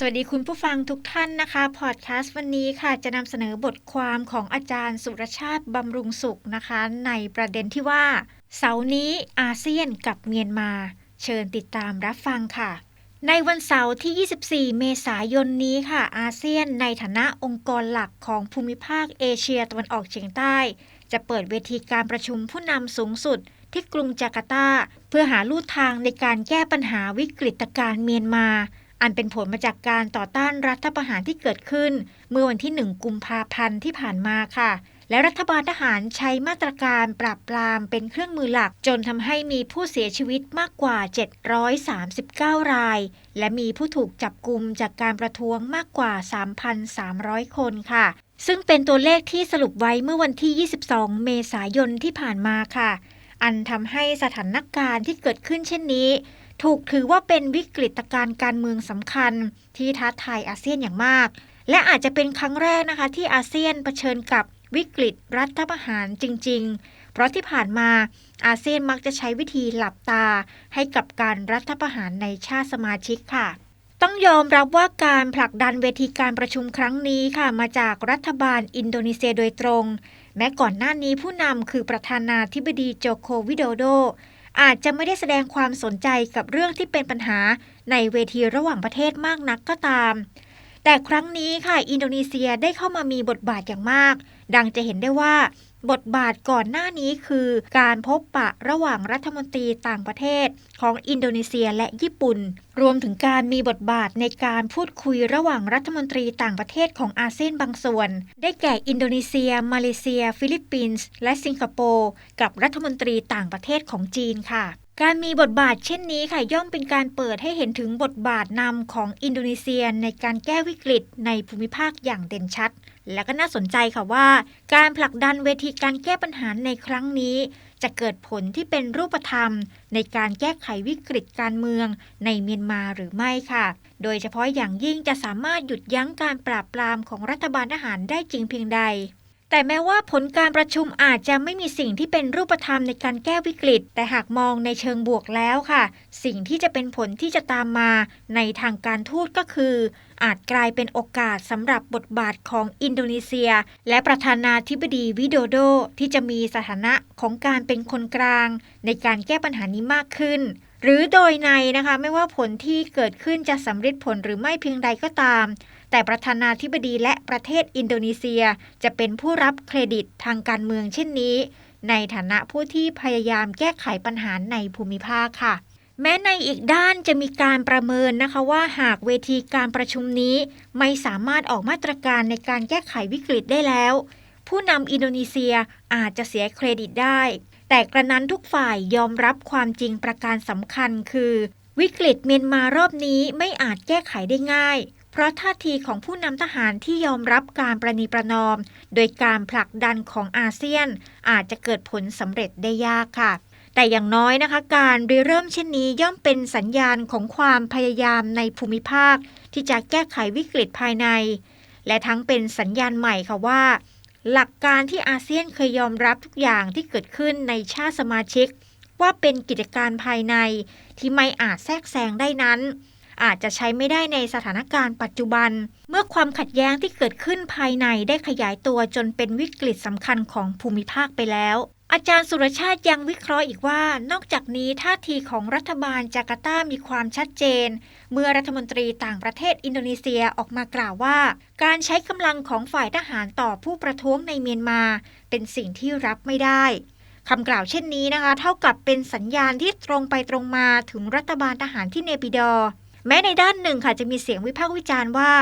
สวัสดีคุณผู้ฟังทุกท่านนะคะ พอดแคสต์วันนี้ค่ะ จะนำเสนอบทความของอาจารย์สุรชาติบำรุงสุขนะคะ ในประเด็นที่ว่า เสาร์นี้อาเซียนกับเมียนมา เชิญติดตามรับฟังค่ะ ในวันเสาร์ที่ 24 เมษายนนี้ค่ะ อาเซียนในฐานะองค์กรหลักของภูมิภาคเอเชียตะวันออกเฉียงใต้ จะเปิดเวทีการประชุมผู้นำสูงสุด ที่กรุงจาการ์ตา เพื่อหาลู่ทางในการแก้ปัญหาวิกฤตการเมียนมา อันเป็นผลมาจากการต่อต้านรัฐประหารที่เกิดขึ้น เมื่อวันที่ 1 กุมภาพันธ์ที่ผ่านมาค่ะ และรัฐบาลทหารใช้มาตรการปราบปรามเป็นเครื่องมือหลัก จนทำให้มีผู้เสียชีวิตมากกว่า 739 ราย และมีผู้ถูกจับกลุมจากการประท้วงมากกว่า 3,300 คนค่ะ ซึ่งเป็นตัวเลขที่สรุปไว้เมื่อวันที่ 22 เมษายนที่ผ่านมาค่ะ อันทำให้สถานการณ์ที่เกิดขึ้นเช่นนี้ ถูกถือว่าเป็นวิกฤตการณ์การเมืองสำคัญ ที่ท้าทายอาเซียนอย่างมาก และอาจจะเป็นครั้งแรกนะคะ ที่อาเซียนเผชิญกับวิกฤตรัฐประหารจริง ๆ เพราะที่ผ่านมาอาเซียนมักจะใช้วิธีหลับตา ให้กับการรัฐประหารในชาติสมาชิกค่ะ ต้องยอมรับว่าการผลักดันเวทีการประชุมครั้งนี้ค่ะ มาจากรัฐบาลอินโดนีเซียโดยตรง แม้ก่อนหน้านี้ผู้นำคือประธานาธิบดีโจโควิโดโด อาจจะไม่ได้แสดงความสนใจกับเรื่องที่เป็นปัญหาในเวทีระหว่างประเทศมากนักก็ตาม แต่ครั้งนี้ค่ะอินโดนีเซียได้เข้ามามีบทบาทอย่างมาก ดังจะเห็นได้ว่า บทบาทก่อนหน้านี้คือการพบปะระหว่างรัฐมนตรีต่างประเทศของอินโดนีเซียและญี่ปุ่น รวมถึงการมีบทบาทในการพูดคุยระหว่างรัฐมนตรีต่างประเทศของอาเซียนบางส่วน ได้แก่อินโดนีเซีย มาเลเซีย ฟิลิปปินส์ และสิงคโปร์กับรัฐมนตรีต่างประเทศของจีนค่ะการมีบทบาทเช่นนี้ค่ะย่อมเป็นการเปิดให้เห็นถึงบทบาทนำของอินโดนีเซียในการแก้วิกฤตในภูมิภาคอย่างเด่นชัด และก็น่าสนใจค่ะว่า การผลักดันเวทีการแก้ปัญหาในครั้งนี้ จะเกิดผลที่เป็นรูปธรรม ในการแก้ไขวิกฤตการเมืองในเมียนมาหรือไม่ค่ะ โดยเฉพาะอย่างยิ่งจะสามารถหยุดยั้งการปราบปรามของรัฐบาลทหารได้จริงเพียงใด แต่แม้ว่าผลการประชุมอาจจะไม่มีสิ่งที่เป็นรูปธรรมในการแก้วิกฤต แต่หากมองในเชิงบวกแล้วค่ะ สิ่งที่จะเป็นผลที่จะตามมาในทางการทูตก็คือ อาจกลายเป็นโอกาสสำหรับบทบาทของอินโดนีเซีย และประธานาธิบดีวิโดโดที่จะมีสถานะของการเป็นคนกลาง ในการแก้ปัญหานี้มากขึ้น หรือโดยในนะคะ ไม่ว่าผลที่เกิดขึ้นจะสำเร็จผลหรือไม่เพียงใดก็ตาม แต่ประธานาธิบดีและประเทศอินโดนีเซียจะเป็นผู้รับเครดิตทางการเมืองเช่นนี้ ในฐานะผู้ที่พยายามแก้ไขปัญหาในภูมิภาคค่ะ แม้ในอีกด้านจะมีการประเมินนะคะว่าหากเวทีการประชุมนี้ ไม่สามารถออกมาตรการในการแก้ไขวิกฤตได้แล้ว ผู้นำอินโดนีเซียอาจจะเสียเครดิตได้ แต่กระนั้นทุกฝ่ายยอมรับความจริงประการสำคัญคือ วิกฤตเมียนมารอบนี้ไม่อาจแก้ไขได้ง่าย เพราะท่าทีของผู้นำทหารที่ยอมรับการประนีประนอม โดยการผลักดันของอาเซียน อาจจะเกิดผลสำเร็จได้ยากค่ะ แต่อย่างน้อยนะคะ การริเริ่มเช่นนี้ย่อมเป็นสัญญาณของความพยายามในภูมิภาค ที่จะแก้ไขวิกฤตภายใน และทั้งเป็นสัญญาณใหม่ค่ะว่า หลักการที่อาเซียนเคยยอมรับทุกอย่างที่เกิดขึ้นในชาติสมาชิก ว่าเป็นกิจการภายในที่ไม่อาจแทรกแซงได้นั้น อาจจะใช้ไม่ได้ในสถานการณ์ปัจจุบัน เมื่อความขัดแย้งที่เกิดขึ้นภายในได้ขยายตัวจนเป็นวิกฤตสำคัญของภูมิภาคไปแล้วอาจารย์สุรชาติยังวิเคราะห์อีกว่า นอกจากนี้ท่าทีของรัฐบาลจาการ์ตามีความชัดเจน เมื่อรัฐมนตรีต่างประเทศอินโดนีเซียออกมากล่าวว่า การใช้กำลังของฝ่ายทหารต่อผู้ประท้วงในเมียนมา เป็นสิ่งที่รับไม่ได้คำกล่าวเช่นนี้นะคะ เท่ากับเป็นสัญญาณที่ตรงไปตรงมาถึงรัฐบาลทหารที่เนปิดอ แม้ในด้านหนึ่งค่ะจะมีเสียงวิพากษ์วิจารณ์ว่า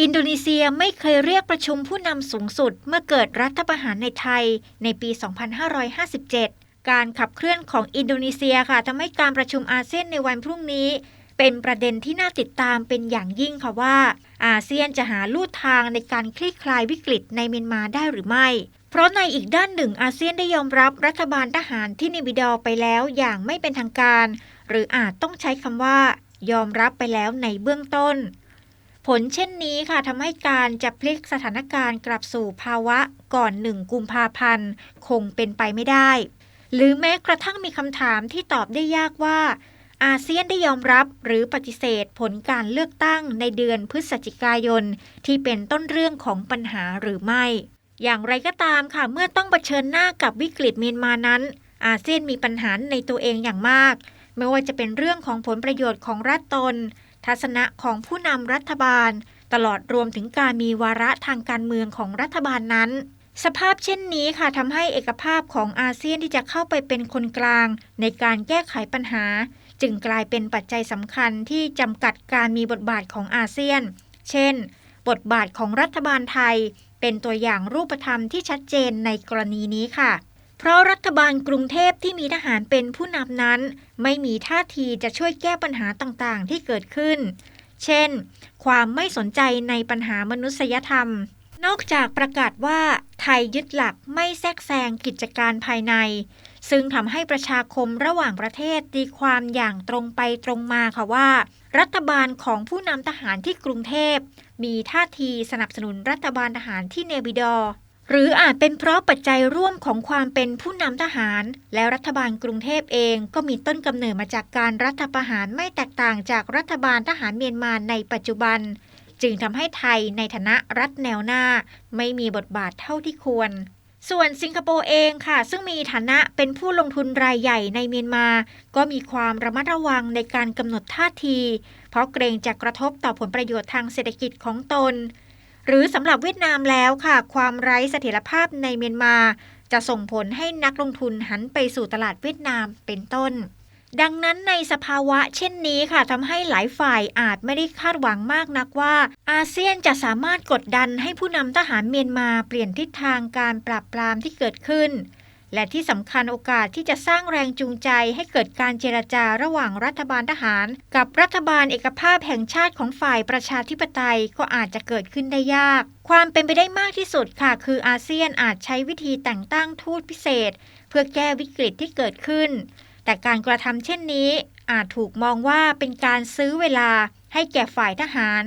อินโดนีเซียไม่เคยเรียกประชุมผู้นำสูงสุด เมื่อเกิดรัฐประหารในไทยในปี 2557 การขับเคลื่อนของอินโดนีเซียค่ะทำให้การประชุมอาเซียนในวันพรุ่งนี้ เป็นประเด็นที่น่าติดตามเป็นอย่างยิ่งค่ะว่า อาเซียนจะหาลู่ทางในการคลี่คลายวิกฤตในเมียนมาได้หรือไม่เพราะในอีกด้านหนึ่งอาเซียนได้ยอมรับรัฐบาลทหารที่นิบิดอไปแล้วอย่างไม่เป็นทางการ หรืออาจต้องใช้คำว่า ยอมรับไปแล้วในเบื้องต้น ผลเช่นนี้ค่ะทำให้การจะพลิกสถานการณ์กลับสู่ภาวะก่อนหนึ่งกุมภาพันธ์ คงเป็นไปไม่ได้ หรือแม้กระทั่งมีคำถามที่ตอบได้ยากว่า อาเซียนได้ยอมรับหรือปฏิเสธผลการเลือกตั้งในเดือนพฤศจิกายน ที่เป็นต้นเรื่องของปัญหาหรือไม่ อย่างไรก็ตามค่ะเมื่อต้องเผชิญหน้ากับวิกฤตเมียนมานั้น อาเซียนมีปัญหาในตัวเองอย่างมาก ไม่ว่าจะเป็นเรื่องของผลประโยชน์ของรัฐตน ทัศนะของผู้นำรัฐบาล ตลอดรวมถึงการมีวาระทางการเมืองของรัฐบาลนั้น สภาพเช่นนี้ค่ะทำให้เอกภาพของอาเซียนที่จะเข้าไปเป็นคนกลาง ในการแก้ไขปัญหา จึงกลายเป็นปัจจัยสำคัญที่จำกัดการมีบทบาทของอาเซียน เช่น บทบาทของรัฐบาลไทย เป็นตัวอย่างรูปธรรมที่ชัดเจนในกรณีนี้ค่ะ เพราะรัฐบาลกรุงเทพที่มีทหารเป็นผู้นำนั้น ไม่มีท่าทีจะช่วยแก้ปัญหาต่างๆ ที่เกิดขึ้น เช่น ความไม่สนใจในปัญหามนุษยธรรม นอกจากประกาศว่าไทยยึดหลักไม่แทรกแซงกิจการภายใน ซึ่งทำให้ประชาคมระหว่างประเทศตีความอย่างตรงไปตรงมาค่ะว่า รัฐบาลของผู้นำทหารที่กรุงเทพ มีท่าทีสนับสนุนรัฐบาลทหารที่เนบิดอ หรืออาจเป็นเพราะปัจจัยร่วมของความเป็นผู้นำทหาร และรัฐบาลกรุงเทพเองก็มีต้นกำเนิดมาจากการรัฐประหารไม่แตกต่างจากรัฐบาลทหารเมียนมาในปัจจุบัน จึงทำให้ไทยในฐานะรัฐแนวหน้า ไม่มีบทบาทเท่าที่ควร ส่วนสิงคโปร์เองค่ะ ซึ่งมีฐานะเป็นผู้ลงทุนรายใหญ่ในเมียนมา ก็มีความระมัดระวังในการกำหนดท่าที เพราะเกรงจะกระทบต่อผลประโยชน์ทางเศรษฐกิจของตน หรือสำหรับเวียดนามแล้วค่ะ ความไร้เสถียรภาพในเมียนมา จะส่งผลให้นักลงทุนหันไปสู่ตลาดเวียดนามเป็นต้น ดังนั้นในสภาวะเช่นนี้ค่ะทำให้หลายฝ่ายอาจไม่ได้คาดหวังมากนักว่า อาเซียนจะสามารถกดดันให้ผู้นำทหารเมียนมาเปลี่ยนทิศทางการปราบปรามที่เกิดขึ้น และที่สำคัญโอกาสที่จะสร้างแรงจูงใจให้เกิดการเจรจาระหว่างรัฐบาลทหาร กับรัฐบาลเอกภาพแห่งชาติของฝ่ายประชาธิปไตยก็อาจจะเกิดขึ้นได้ยาก ความเป็นไปได้มากที่สุดค่ะ คืออาเซียนอาจใช้วิธีแต่งตั้งทูตพิเศษ เพื่อแก้วิกฤตที่เกิดขึ้น แต่การกระทำเช่นนี้ อาจถูกมองว่าเป็นการซื้อเวลาให้แก่ฝ่ายทหาร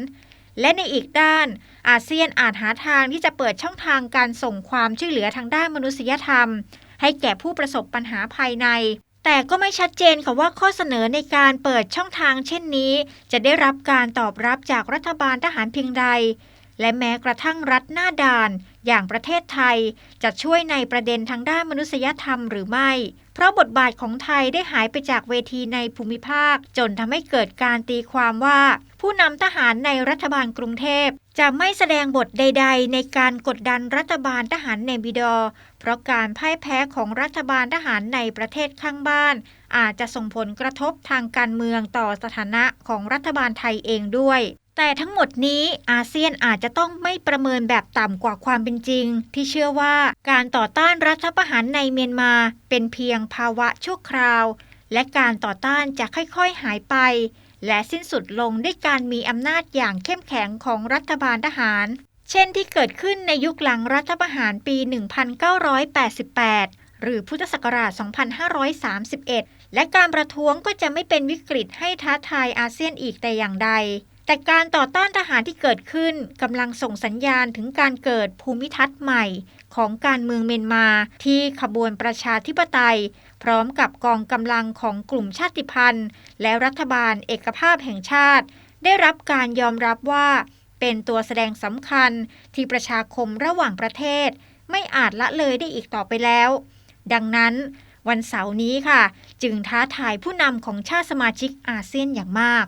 และในอีกด้าน อาเซียนอาจหาทางที่จะเปิดช่องทางการส่งความช่วยเหลือทางด้านมนุษยธรรม ให้แก่ผู้ประสบปัญหาภายใน แต่ก็ไม่ชัดเจนค่ะว่าข้อเสนอในการเปิดช่องทางเช่นนี้ จะได้รับการตอบรับจากรัฐบาลทหารเพียงใด และแม้กระทั่งรัฐหน้าด่าน อย่างประเทศไทย จะช่วยในประเด็นทางด้านมนุษยธรรมหรือไม่ เพราะบทบาทของไทยได้หายไปจากเวทีในภูมิภาค จนทำให้เกิดการตีความว่า ผู้นำทหารในรัฐบาลกรุงเทพ จะไม่แสดงบทใด ๆ ในการกดดันรัฐบาลทหารเนบิดอ เพราะการพ่ายแพ้ของรัฐบาลทหารในประเทศข้างบ้าน อาจจะส่งผลกระทบทางการเมืองต่อสถานะของรัฐบาลไทยเองด้วย แต่ทั้งหมดนี้อาเซียนอาจจะต้องไม่ประเมินแบบต่ำกว่าความเป็นจริง ที่เชื่อว่าการต่อต้านรัฐประหารในเมียนมาเป็นเพียงภาวะชั่วคราว และการต่อต้านจะค่อยๆหายไป และสิ้นสุดลงด้วยการมีอำนาจอย่างเข้มแข็งของรัฐบาลทหาร เช่นที่เกิดขึ้นในยุคหลังรัฐประหารปี 1988หรือพุทธศักราช 2531 และการประท้วงก็จะไม่เป็นวิกฤตให้ท้าทายอาเซียนอีกแต่อย่างใด แต่การต่อต้านทหารที่เกิดขึ้นกำลังส่งสัญญาณถึงการเกิดภูมิทัศน์ใหม่ของการเมืองเมียนมาที่ขบวนประชาธิปไตย พร้อมกับกองกำลังของกลุ่มชาติพันธุ์ และรัฐบาลเอกภาพแห่งชาติ ได้รับการยอมรับว่า เป็นตัวแสดงสำคัญที่ประชาคมระหว่างประเทศ ไม่อาจละเลยได้อีกต่อไปแล้ว ดังนั้น วันเสาร์นี้ค่ะ จึงท้าทายผู้นำของชาติสมาชิกอาเซียนอย่างมาก